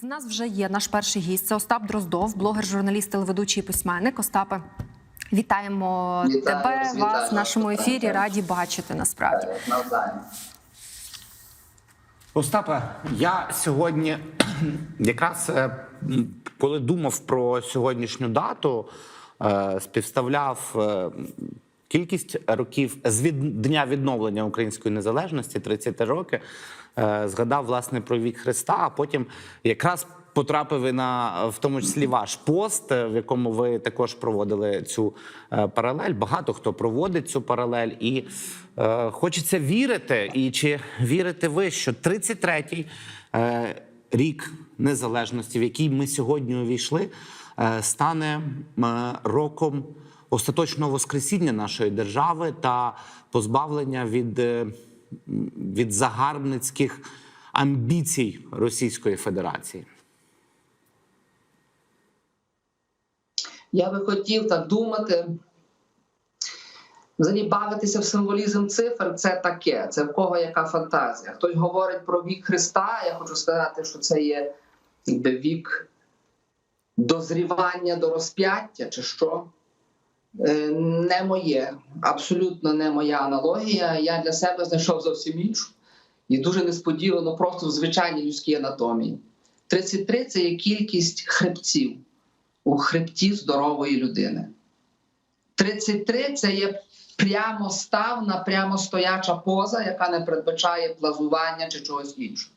З нас вже є наш перший гість. Це Остап Дроздов, блогер, журналіст, телеведучий і письменник. Остапе, вітаємо Вітаю тебе, вас, вас вітаю в нашому ефірі. вітаю. Раді бачити насправді. Е. Остапе, я сьогодні якраз е, коли думав про сьогоднішню дату, е, співставляв кількість років з від дня відновлення української незалежності 30 роки. Е, Згадав власне про вік Христа, а потім якраз потрапив і на в тому числі ваш пост, е, в якому ви також проводили цю е, паралель. Багато хто проводить цю паралель, і е, хочеться вірити. І чи вірите ви, що 33-й е, рік незалежності, в який ми сьогодні увійшли, е, стане е, роком остаточного воскресіння нашої держави та позбавлення від, е, від загарбницьких амбіцій Російської Федерації? Я би хотів так думати. Взагалі бавитися в символізм цифр це таке. Це в кого яка фантазія. Хтось говорить про вік Христа. Я хочу сказати, що це є якби вік дозрівання до розп'яття, чи що. Е, Не моє, абсолютно не моя аналогія. Я для себе знайшов зовсім іншу. І дуже несподівано, просто в звичайній людській анатомії. 33 це є кількість хребців у хребті здорової людини. 33 це є прямоставна, прямостояча поза, яка не передбачає плазування чи чогось іншого.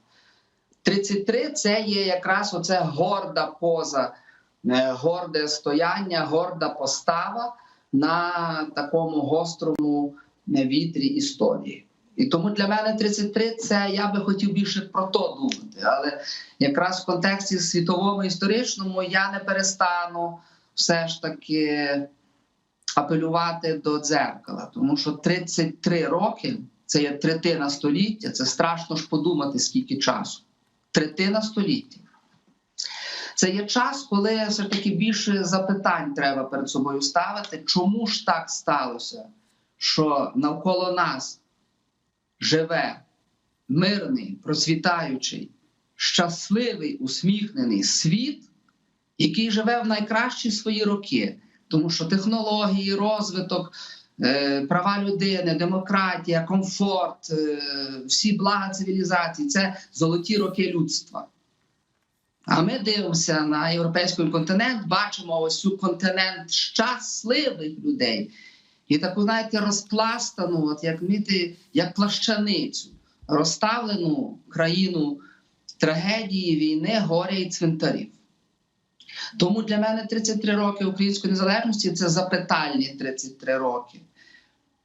33 це є якраз оце горда поза, горде стояння, горда постава на такому гострому е, вітрі історії. І тому для мене 33 це я би хотів більше про то думати. Але якраз в контексті світовому історичному я не перестану все ж таки апелювати до дзеркала, тому що 33 роки це є третина століття. Це страшно ж подумати, скільки часу. Третина століття. Це є час, коли все ж таки більше запитань треба перед собою ставити, чому ж так сталося, що навколо нас живе мирний, процвітаючий, щасливий, усміхнений світ, який живе в найкращі свої роки, тому що технології, розвиток, е, права людини, демократія, комфорт, е, всі блага цивілізації це золоті роки людства. А ми дивимося на європейський континент, бачимо ось цю континент щасливих людей. І таку, знаєте, розпластану, от як мити, як плащаницю, розставлену країну трагедії, війни, горя і цвинтарів. Тому для мене 33 роки української незалежності це запитальні 33 роки.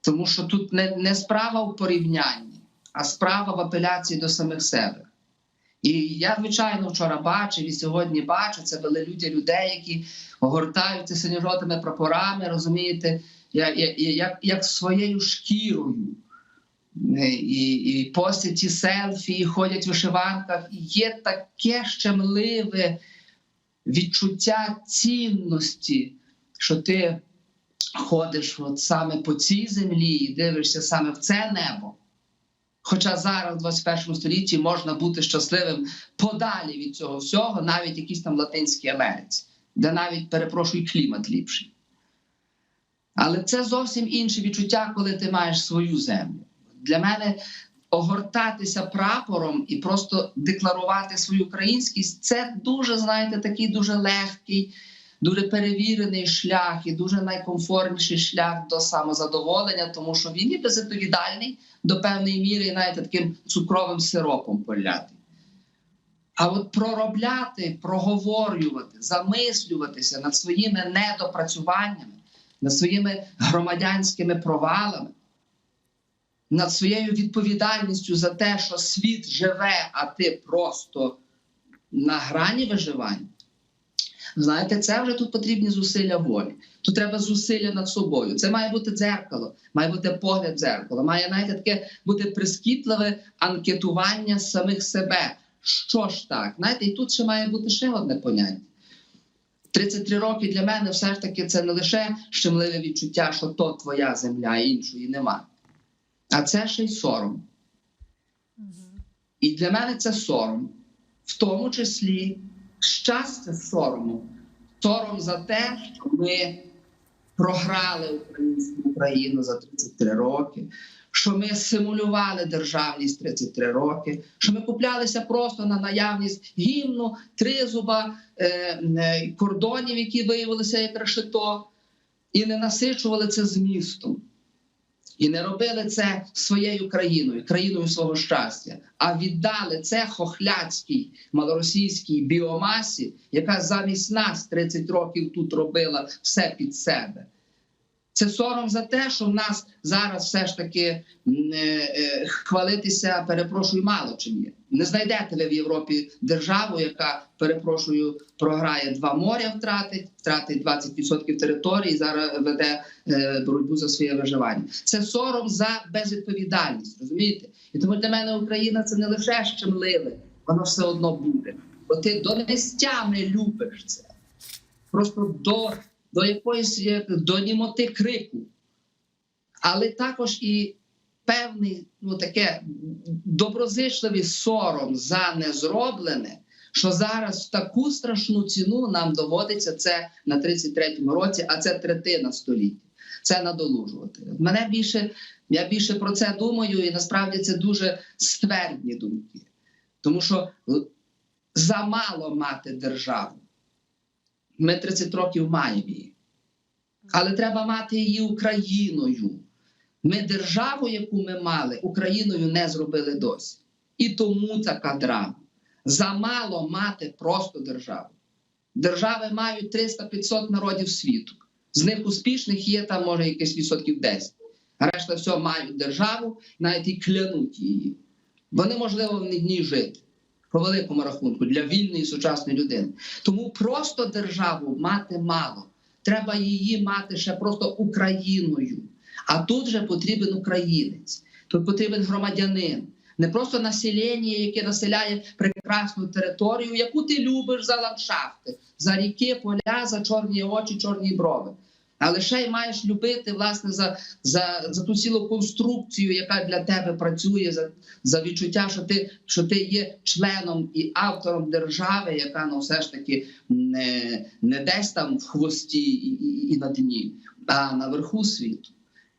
Тому що тут не, не справа в порівнянні, а справа в апеляції до самих себе. І я, звичайно, вчора бачив і сьогодні бачу це велелюдя людей, які огортаються синьо-жовтими прапорами, розумієте, як, як, як, своєю шкірою. І, і постять ці селфі, і ходять в вишиванках. І є таке щемливе відчуття цінності, що ти ходиш от саме по цій землі і дивишся саме в це небо. Хоча зараз, в 21 столітті, можна бути щасливим подалі від цього всього, навіть якійсь там Латинській Америці, де навіть, перепрошую, клімат ліпший. Але це зовсім інше відчуття, коли ти маєш свою землю. Для мене огортатися прапором і просто декларувати свою українськість це дуже, знаєте, такий дуже легкий, дуже перевірений шлях і дуже найкомфортніший шлях до самозадоволення, тому що він є безвідповідальний до певної міри, навіть таким цукровим сиропом полятий. А от проробляти, проговорювати, замислюватися над своїми недопрацюваннями, над своїми громадянськими провалами, над своєю відповідальністю за те, що світ живе, а ти просто на грані виживання. Знаєте, це вже тут потрібні зусилля волі. Тут треба зусилля над собою. Це має бути дзеркало, має бути погляд дзеркала, має знаєте, таке бути прискіпливе анкетування самих себе. Що ж так? Знаєте, і тут ще має бути ще одне поняття. 33 роки для мене все ж таки це не лише щемливе відчуття, що то твоя земля, а іншої нема. А це ще й сором. І для мене це сором. в тому числі щастя сорому. Сором за те, що ми програли українську Україну за 33 роки, що ми симулювали державність 33 роки, що ми куплялися просто на наявність гімну, тризуба, е, е, кордонів, які виявилися як решето, і не насичували це змістом. І не робили це своєю країною, країною свого щастя, а віддали це хохляцькій малоросійській біомасі, яка замість нас 30 років тут робила все під себе. Це сором за те, що в нас зараз все ж таки е, е, хвалитися, перепрошую, мало чим є. Не знайдете ви в Європі державу, яка, перепрошую, програє два моря, втратить, втратить 20% території, і зараз веде е, боротьбу за своє виживання. Це сором за безвідповідальність, розумієте? І тому для мене Україна це не лише щемливе, воно все одно буде. Бо ти до нестями любиш це. Просто до, до якоїсь як, до німоти крику. Але також і певний, ну таке доброзичливий сором за незроблене, що зараз таку страшну ціну нам доводиться це на 33-му році, а це третина століття. Це надолужувати. Мене більше, я більше про це думаю, і насправді це дуже ствердні думки. Тому що замало мати державу. Ми 30 років маємо її. Але треба мати її Україною. Ми державу, яку ми мали, Україною не зробили досі. І тому така драма. Замало мати просто державу. Держави мають 300-500 народів світу. З них успішних є там, може, якийсь відсотків 10. Решта все мають державу, навіть і клянуть її. Вони, можливо, в ній жити по великому рахунку для вільної сучасної людини. Тому просто державу мати мало. Треба її мати ще просто Україною. А тут же потрібен українець, тут потрібен громадянин. Не просто населення, яке населяє прекрасну територію, яку ти любиш за ландшафти, за ріки, поля, за чорні очі, чорні брови. Але ще й маєш любити власне за, за, за ту цілу конструкцію, яка для тебе працює, за, за відчуття, що ти, що ти є членом і автором держави, яка ну, все ж таки не, не десь там в хвості і, і, і на дні, а наверху світу.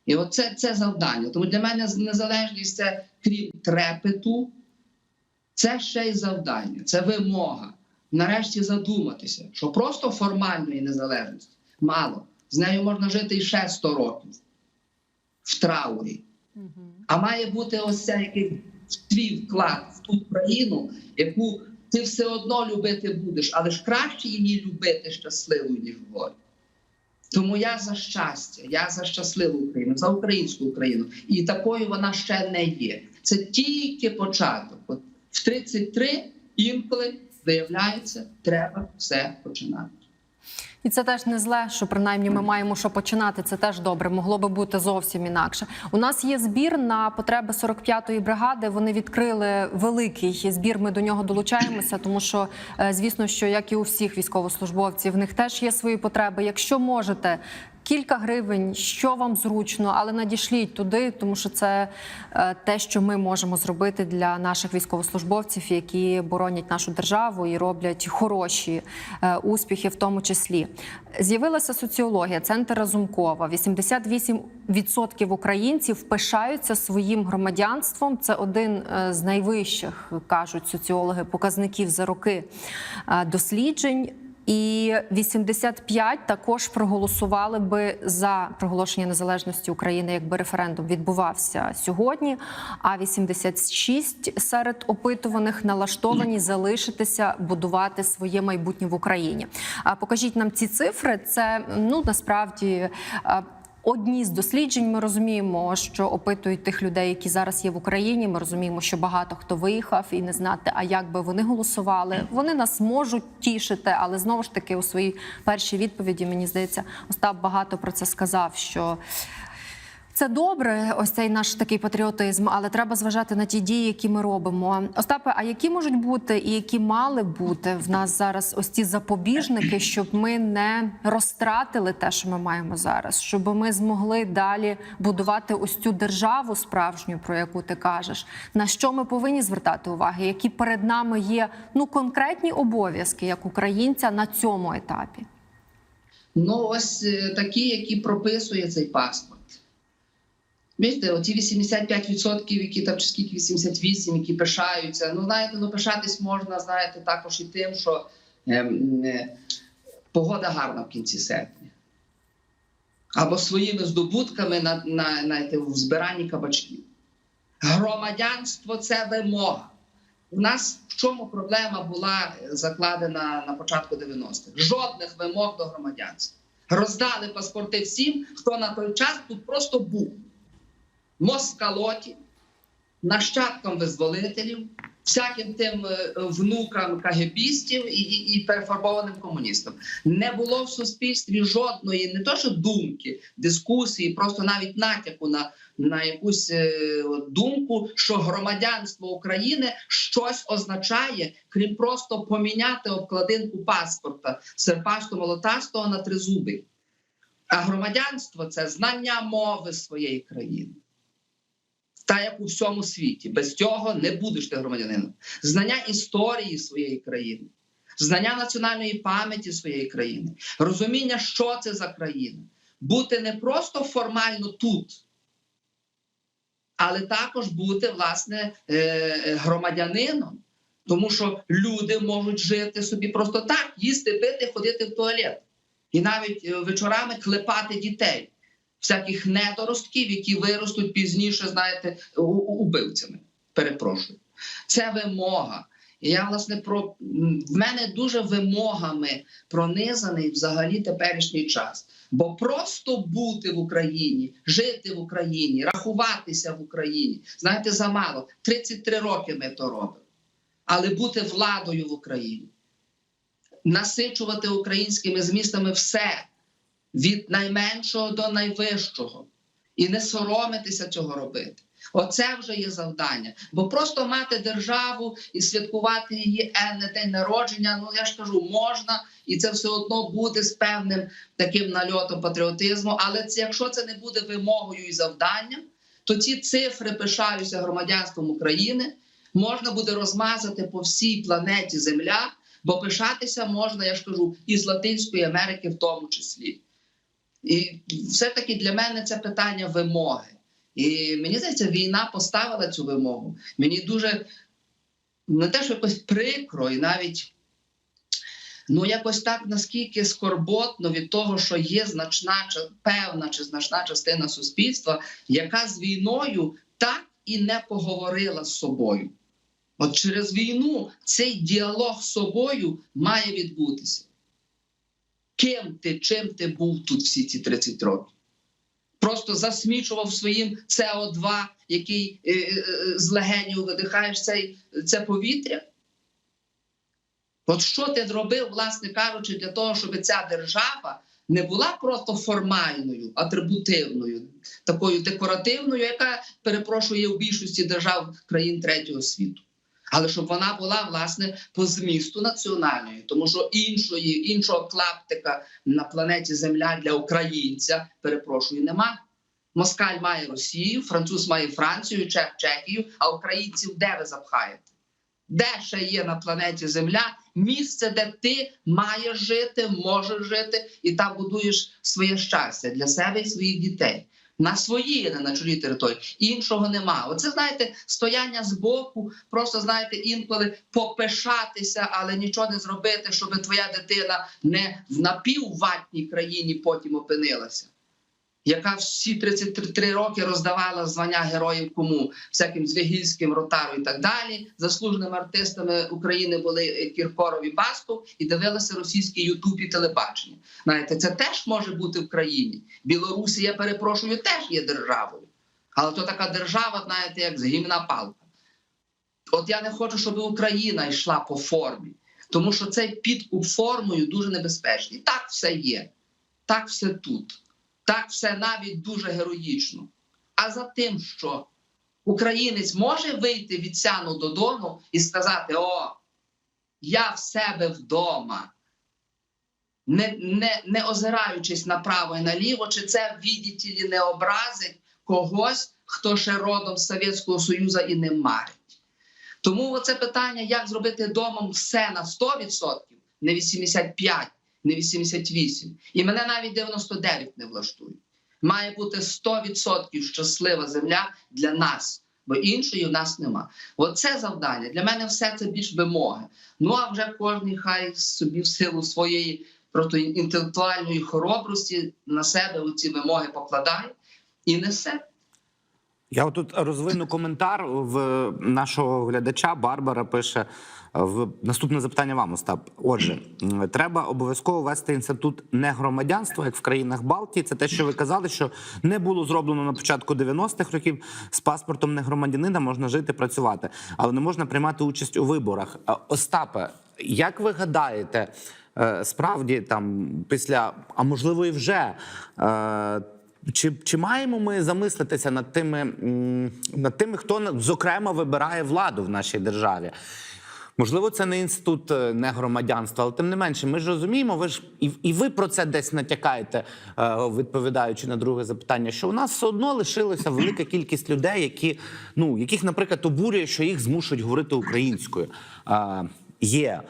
І оце це завдання. Тому для мене незалежність це крім трепету, це ще й завдання, це вимога. Нарешті задуматися, що просто формальної незалежності мало. З нею можна жити і ще 100 років в траурі. А має бути ось цей якийсь твій вклад в ту країну, яку ти все одно любити будеш, але ж краще її любити щасливою, ніж горі. Тому я за щастя, я за щасливу Україну, за українську Україну. І такою вона ще не є. Це тільки початок. От в 33 інколи виявляється, треба все починати. І це теж не зле, що принаймні ми маємо що починати. Це теж добре. Могло би бути зовсім інакше. У нас є збір на потреби 45-ї бригади. Вони відкрили великий збір. Ми до нього долучаємося, тому що е, звісно, що як і у всіх військовослужбовців, в них теж є свої потреби. Якщо можете. Кілька гривень, що вам зручно, але надішліть туди, тому що це е, те, що ми можемо зробити для наших військовослужбовців, які боронять нашу державу і роблять хороші е, успіхи, в тому числі. З'явилася соціологія, центр Разумкова. 88% українців пишаються своїм громадянством. Це один е, з найвищих, кажуть соціологи, показників за роки е, досліджень. І 85 також проголосували би за проголошення незалежності України, якби референдум відбувався сьогодні. А 86 серед опитуваних налаштовані залишитися будувати своє майбутнє в Україні. А покажіть нам ці цифри. Це ну насправді. Одні з досліджень ми розуміємо, що опитують тих людей, які зараз є в Україні. Ми розуміємо, що багато хто виїхав і не знати, а як би вони голосували. Вони нас можуть тішити, але знову ж таки у своїй першій відповіді мені здається, Остап багато про це сказав. Що Це добре, ось цей наш такий патріотизм, але треба зважати на ті дії, які ми робимо. Остапе, а які можуть бути і які мали бути в нас зараз ось ці запобіжники, щоб ми не розтратили те, що ми маємо зараз, щоб ми змогли далі будувати ось цю державу справжню, про яку ти кажеш. На що ми повинні звертати увагу? Які перед нами є ну конкретні обов'язки як українця на цьому етапі? Ну, ось е, такі, які прописує цей паспорт. Бачите, оті 85%, які там чи скільки 88%, які пишаються. Ну, знаєте, ну пишатись можна, знаєте, також і тим, що ем, е, погода гарна в кінці серпня. Або своїми здобутками на, на, знаєте, в збиранні кабачків. Громадянство це вимога. У нас в чому проблема була закладена на початку 90-х? Жодних вимог до громадянства. Роздали паспорти всім, хто на той час тут просто був. Москалоті, нащадкам визволителів, всяким тим е, внукам кагебістів і, і, і перефарбованим комуністам. Не було в суспільстві жодної, не то що думки, дискусії, просто навіть натяку на, на якусь е, думку, що громадянство України щось означає, крім просто поміняти обкладинку паспорта серпасто молотастого на тризубий. А громадянство це знання мови своєї країни. Та як у всьому світі. Без цього не будеш ти громадянином. Знання історії своєї країни, знання національної пам'яті своєї країни, розуміння, що це за країна. Бути не просто формально тут, але також бути, власне, е, е, громадянином. Тому що люди можуть жити собі просто так, їсти, пити, ходити в туалет. І навіть е, вечорами клепати дітей, всяких недоростків, які виростуть пізніше, знаєте, убивцями. Перепрошую. Це вимога. І я, власне, про в мене дуже вимогами пронизаний взагалі теперішній час. Бо просто бути в Україні, жити в Україні, рахуватися в Україні, знаєте, замало. 33 роки ми то робимо. Але бути владою в Україні, насичувати українськими змістами все від найменшого до найвищого, і не соромитися цього робити. Оце вже є завдання. Бо просто мати державу і святкувати її енне день народження. Ну я ж кажу, можна, і це все одно буде з певним таким нальотом патріотизму. Але це, якщо це не буде вимогою і завданням, то ці цифри пишаюся громадянством України. Можна буде розмазати по всій планеті Земля, бо пишатися можна, я ж кажу, і з Латинської Америки в тому числі. І все-таки для мене це питання вимоги. І мені здається, війна поставила цю вимогу. Мені дуже не те, що якось прикро, і навіть ну якось так наскільки скорботно від того, що є значна певна чи значна частина суспільства, яка з війною так і не поговорила з собою. От через війну цей діалог з собою має відбутися. Ким ти, чим ти був тут всі ці 30 років? Просто засмічував своїм СО2, який е, е, з легенів видихаєш цей, це повітря. От що ти зробив, власне кажучи, для того, щоб ця держава не була просто формальною, атрибутивною, такою декоративною, яка перепрошує у більшості держав країн третього світу. Але щоб вона була власне по змісту національною, тому що іншої, іншого клаптика на планеті Земля для українця, перепрошую, нема. Москаль має Росію, француз має Францію, Чех Чехію, а українців де ви запхаєте? Де ще є на планеті Земля місце, де ти маєш жити, можеш жити, і там будуєш своє щастя для себе і своїх дітей. На своїй, не на чужій території. Іншого нема. Оце, знаєте, стояння з боку, просто знаєте, інколи попишатися, але нічого не зробити, щоб твоя дитина не в напівватній країні потім опинилася, яка всі 33 роки роздавала звання героїв кому всяким Звягільським, Ротару і так далі. Заслуженими артистами України були Кіркоров і Басков і дивилися російський Ютуб і телебачення. Знаєте, це теж може бути в країні. Білорусі, я перепрошую, теж є державою. Але то така держава, знаєте, як з гімна палка. От я не хочу, щоб Україна йшла по формі, тому що цей підкуп формою дуже небезпечний. Так все є, так все тут, так все навіть дуже героїчно. а за тим, що українець може вийти від сяну додому і сказати: О, я в себе вдома, не, не, не озираючись направо і наліво, чи це відділі не образить когось, хто ще родом з Совєтського Союзу і не марить. Тому оце питання, як зробити домом все на 100%, не 85%, не 88%. І мене навіть 99% не влаштує. Має бути 100% щаслива земля для нас, бо іншої в нас нема. Оце завдання. Для мене все це більш вимоги. Ну а вже кожен хай собі в силу своєї просто інтелектуальної хоробрості на себе ці вимоги покладає і несе. Я отут розвину коментар в нашого глядача. Барбара пише в наступне запитання вам, Остап. Отже, треба обов'язково ввести інститут негромадянства, як в країнах Балтії. Це те, що ви казали, що не було зроблено на початку 90-х років. З паспортом негромадянина можна жити, працювати, але не можна приймати участь у виборах. Остапе, як ви гадаєте, е, справді там після, а можливо, і вже. Е, чи, чи маємо ми замислитися над тими, над тими, хто зокрема вибирає владу в нашій державі? Можливо, це не інститут е, не громадянства, але тим не менше, ми ж розуміємо, ви ж і, і ви про це десь натякаєте, е, відповідаючи на друге запитання, що у нас все одно лишилася велика кількість людей, які, ну, яких, наприклад, обурює, що їх змушують говорити українською. Е, Є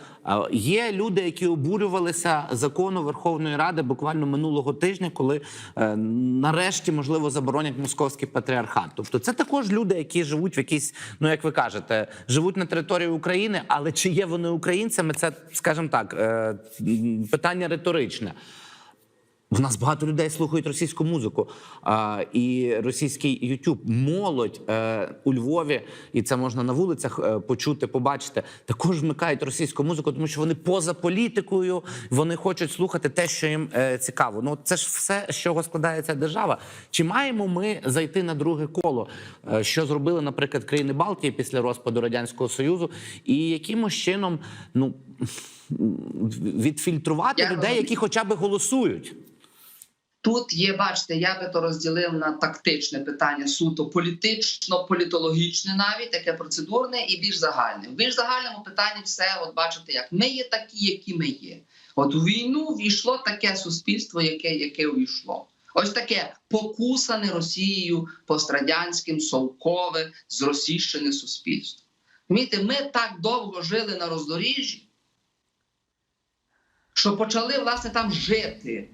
є люди, які обурювалися закону Верховної Ради буквально минулого тижня, коли е, нарешті можливо заборонять московський патріархат. Тобто, це також люди, які живуть в якійсь, ну як ви кажете, живуть на території України, але чи є вони українцями? Це, скажімо так, е, питання риторичне. В нас багато людей слухають російську музику а, і російський Ютуб. Молодь е, у Львові, і це можна на вулицях е, почути, побачити. Також вмикають російську музику, тому що вони поза політикою, вони хочуть слухати те, що їм е, цікаво. Ну це ж все, з чого складається держава. Чи маємо ми зайти на друге коло? Е, що зробили, наприклад, країни Балтії після розпаду радянського союзу, і якимось чином ну відфільтрувати Я людей, які хоча б голосують. Тут є, бачите, я би то розділив на тактичне питання суто політично-політологічне, навіть таке процедурне і більш загальне. В більш загальному питанні все, от бачите, як ми є такі, які ми є. От у війну війшло таке суспільство, яке, яке увійшло. Ось таке покусане Росією пострадянським, совкове, зросійщене суспільство. Розумієте, ми так довго жили на роздоріжжі, що почали власне там жити.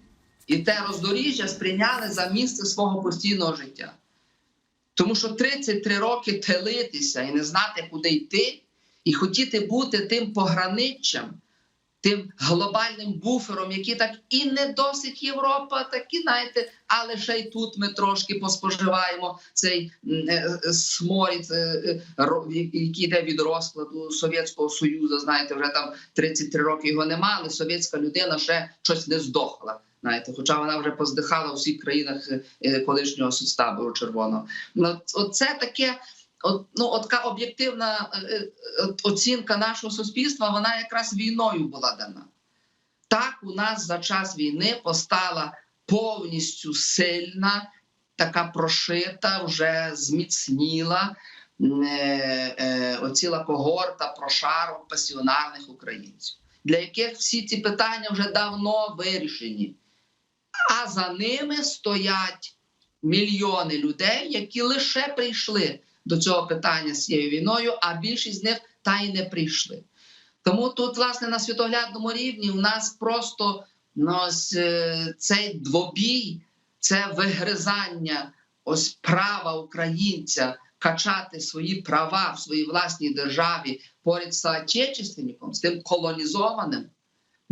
І те роздоріжжя сприйняли за місце свого постійного життя. Тому що 33 роки телитися і не знати, куди йти, і хотіти бути тим пограниччям, тим глобальним буфером, який так і не досить Європа, так і знаєте, але ще й тут ми трошки поспоживаємо цей е, е, сморід, е, який йде від розкладу Совєтського Союзу. Знаєте, вже там 33 роки його немає, але совєтська людина ще щось не здохла. Знаєте, хоча вона вже поздихала у всіх країнах е, е, колишнього соцтабору червоного. Ну, оце таке, от, ну, от така об'єктивна е, оцінка нашого суспільства, вона якраз війною була дана. Так у нас за час війни постала повністю сильна, така прошита, вже зміцніла е, е, оціла когорта прошарок пасіонарних українців, для яких всі ці питання вже давно вирішені. А за ними стоять мільйони людей, які лише прийшли до цього питання з цією війною, а більшість з них та й не прийшли. Тому тут, власне, на світоглядному рівні у нас просто ну, е, цей двобій, це вигризання ось права українця качати свої права в своїй власній державі поряд з соотечественником, з тим колонізованим.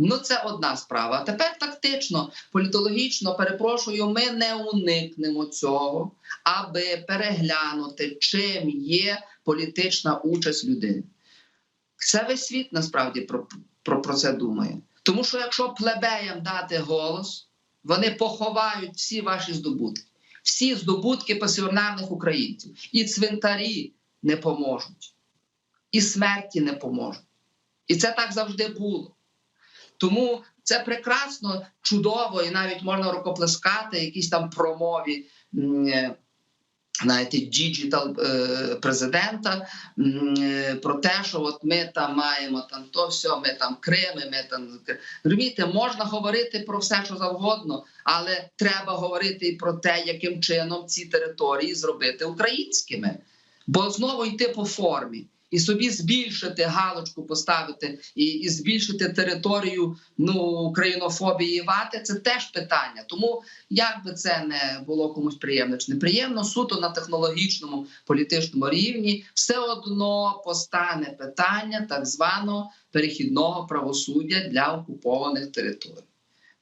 Ну, це одна справа. А тепер тактично, політологічно, перепрошую, ми не уникнемо цього, аби переглянути, чим є політична участь людини. Це весь світ насправді про, про, про це думає. Тому що якщо плебеям дати голос, вони поховають всі ваші здобутки, всі здобутки пасіонарних українців. І цвинтарі не поможуть, і смерті не поможуть. І це так завжди було. Тому це прекрасно, чудово, і навіть можна рукоплескати якісь там промові е, знаєте, діджитал е, президента е, про те, що от ми там маємо там то все, ми там Крими, ми там розумієте, можна говорити про все, що завгодно, але треба говорити і про те, яким чином ці території зробити українськими, бо знову йти по формі. І собі збільшити галочку, поставити і, і збільшити територію ну українофобії вати це теж питання. Тому як би це не було комусь приємно чи неприємно, суто на технологічному політичному рівні все одно постане питання так званого перехідного правосуддя для окупованих територій.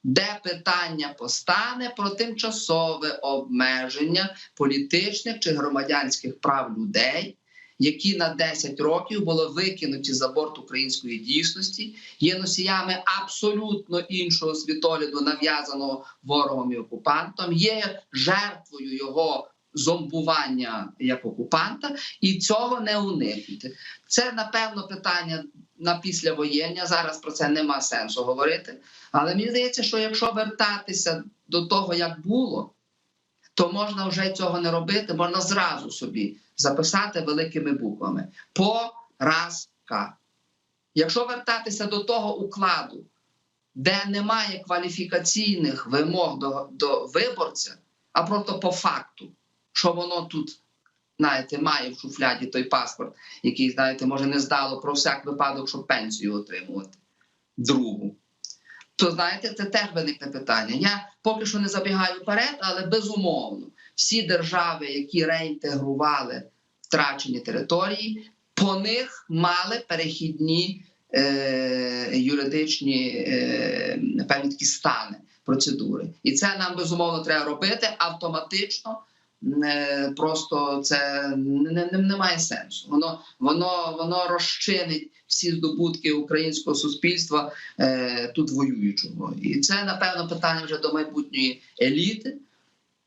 Де питання постане про тимчасове обмеження політичних чи громадянських прав людей, які на 10 років були викинуті за борт української дійсності, є носіями абсолютно іншого світогляду, нав'язаного ворогом і окупантом, є жертвою його зомбування як окупанта, і цього не уникнути. Це напевно питання на післявоєння. Зараз про це нема сенсу говорити. Але мені здається, що якщо вертатися до того, як було, то можна вже цього не робити, можна зразу собі записати великими буквами поразка. Якщо вертатися до того укладу, де немає кваліфікаційних вимог до, до виборця, а просто по факту, що воно тут, знаєте, має в шуфляді той паспорт, який, знаєте, може не здало про всяк випадок, щоб пенсію отримувати. Другу. То знаєте, це теж виникне питання. Я поки що не забігаю вперед, але безумовно, всі держави, які реінтегрували втрачені території, по них мали перехідні е, юридичні е, певні такі стани, процедури. І це нам безумовно треба робити автоматично. Просто це не, не, не має сенсу. Воно воно воно розчинить всі здобутки українського суспільства е, тут воюючого. І це напевно питання вже до майбутньої еліти,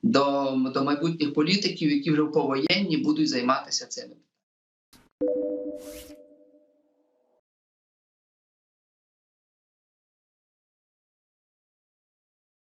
до, до майбутніх політиків, які вже повоєнні будуть займатися цими.